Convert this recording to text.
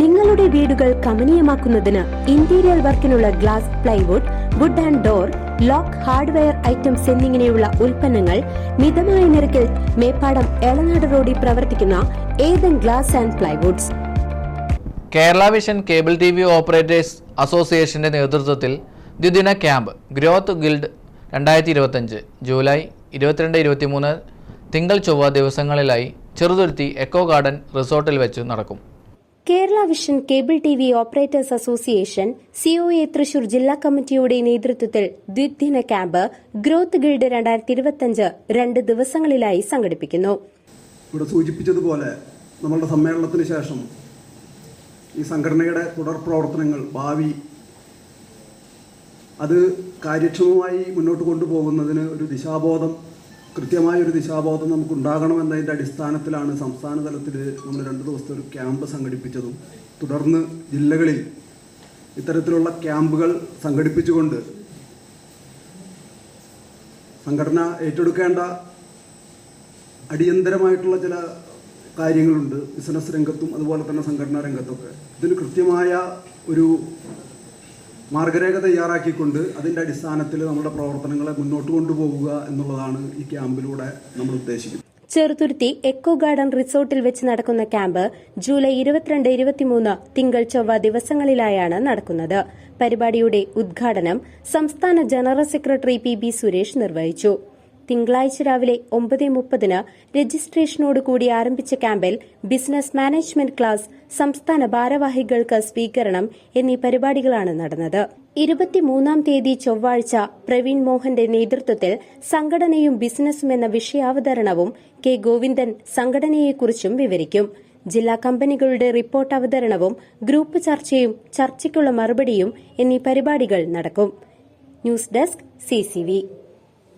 നിങ്ങളുടെ വീടുകൾ കമനീയമാക്കുന്നതിന് interior വർക്കിനുള്ള glass plywood wood and door lock hardware items എന്നിങ്ങനെയുള്ള ഉൽപ്പന്നങ്ങൾ മിതമായ നിരക്കിൽ മേപ്പാടം എളനാട് റോഡിൽ പ്രവർത്തിക്കുന്ന Ethan glass and plywoods Kerala vision cable T V operators അസോസിയേഷന്റെ നേതൃത്വത്തിൽ ദ്വിദിന ക്യാമ്പ് ഗ്രോത്ത് ഗിൽഡ് രണ്ടായിരത്തി ഇരുപത്തഞ്ച് ജൂലൈ ഇരുപത്തിരണ്ട് ഇരുപത്തിമൂന്ന് തിങ്കൾ ചൊവ്വ ദിവസങ്ങളിലായി ചെറുതുരുത്തി എക്കോ ഗാർഡൻ റിസോർട്ടിൽ വെച്ച് നടക്കും. Kerala vision cable T V operators association COA Thrissur ജില്ലാ കമ്മിറ്റിയുടെ നേതൃത്വത്തിൽ ദ്വിദിന ക്യാമ്പ് ഗ്രോത്ത് ഗിൽഡ് രണ്ടായിരത്തി ഇരുപത്തിയഞ്ച് രണ്ട് ദിവസങ്ങളിലായി സംഘടിപ്പിക്കുന്നു. ഇവിടെ സൂചിപ്പിച്ചതുപോലെ നമ്മളുടെ സമ്മേളനത്തിന് ശേഷം ഈ സംഘടനയുടെ തുടർ പ്രവർത്തനങ്ങൾ ഭാവി അത് കാര്യക്ഷമമായി മുന്നോട്ട് കൊണ്ടുപോകുന്നതിന് ഒരു ദിശാബോധം കൃത്യമായ ഒരു ദിശാബോധം നമുക്ക് ഉണ്ടാകണമെന്നതിന്റെ അടിസ്ഥാനത്തിലാണ് സംസ്ഥാന തലത്തിൽ നമ്മൾ രണ്ട് ദിവസത്തെ ഒരു ക്യാമ്പ് സംഘടിപ്പിച്ചതും. തുടർന്ന് ജില്ലകളിൽ ഇത്തരത്തിലുള്ള ക്യാമ്പുകൾ സംഘടിപ്പിച്ചുകൊണ്ട് സംഘടന ഏറ്റെടുക്കേണ്ട അടിയന്തരമായിട്ടുള്ള ചില കാര്യങ്ങളുണ്ട്. ബിസിനസ് രംഗത്തും അതുപോലെ തന്നെ സംഘടനാ രംഗത്തൊക്കെ ഇതിന് കൃത്യമായ ഒരു മാർഗരേഖ തയ്യാറാക്കിക്കൊണ്ട് അതിന്റെ അടിസ്ഥാനത്തിൽ നമ്മുടെ പ്രവർത്തനങ്ങളെ മുന്നോട്ട് കൊണ്ടുപോകുക എന്നുള്ളതാണ് ഈ ക്യാമ്പിലൂടെ നമ്മൾ ഉദ്ദേശിക്കുന്നത്. ചെറുതുരുത്തി എക്കോ ഗാർഡൻ റിസോർട്ടിൽ വെച്ച് നടക്കുന്ന ക്യാമ്പ് ജൂലൈ ഇരുപത്തിരണ്ട് ഇരുപത്തിമൂന്ന് തിങ്കൾ ചൊവ്വ ദിവസങ്ങളിലായാണ് നടക്കുന്നത്. പരിപാടിയുടെ ഉദ്ഘാടനം സംസ്ഥാന general secretary P B Suresh നിർവഹിച്ചു. തിങ്കളാഴ്ച രാവിലെ ഒമ്പത് മുപ്പതിന് രജിസ്ട്രേഷനോട് കൂടി ആരംഭിച്ച ക്യാമ്പിൽ ബിസിനസ് മാനേജ്മെന്റ് ക്ലാസ് സംസ്ഥാന ഭാരവാഹികൾക്ക് സ്വീകരണം എന്നീ പരിപാടികളാണ് നടന്നത്. ഇരുപത്തിമൂന്നാം തീയതി ചൊവ്വാഴ്ച പ്രവീൺ മോഹന്റെ നേതൃത്വത്തിൽ സംഘടനയും ബിസിനസ്സും എന്ന വിഷയാവതരണവും കെ ഗോവിന്ദൻ സംഘടനയെക്കുറിച്ചും വിവരിക്കും. ജില്ലാ കമ്പനികളുടെ റിപ്പോർട്ട് അവതരണവും ഗ്രൂപ്പ് ചർച്ചയും ചർച്ചയ്ക്കുള്ള മറുപടിയും എന്നീ പരിപാടികൾ നടക്കും. News desk CCV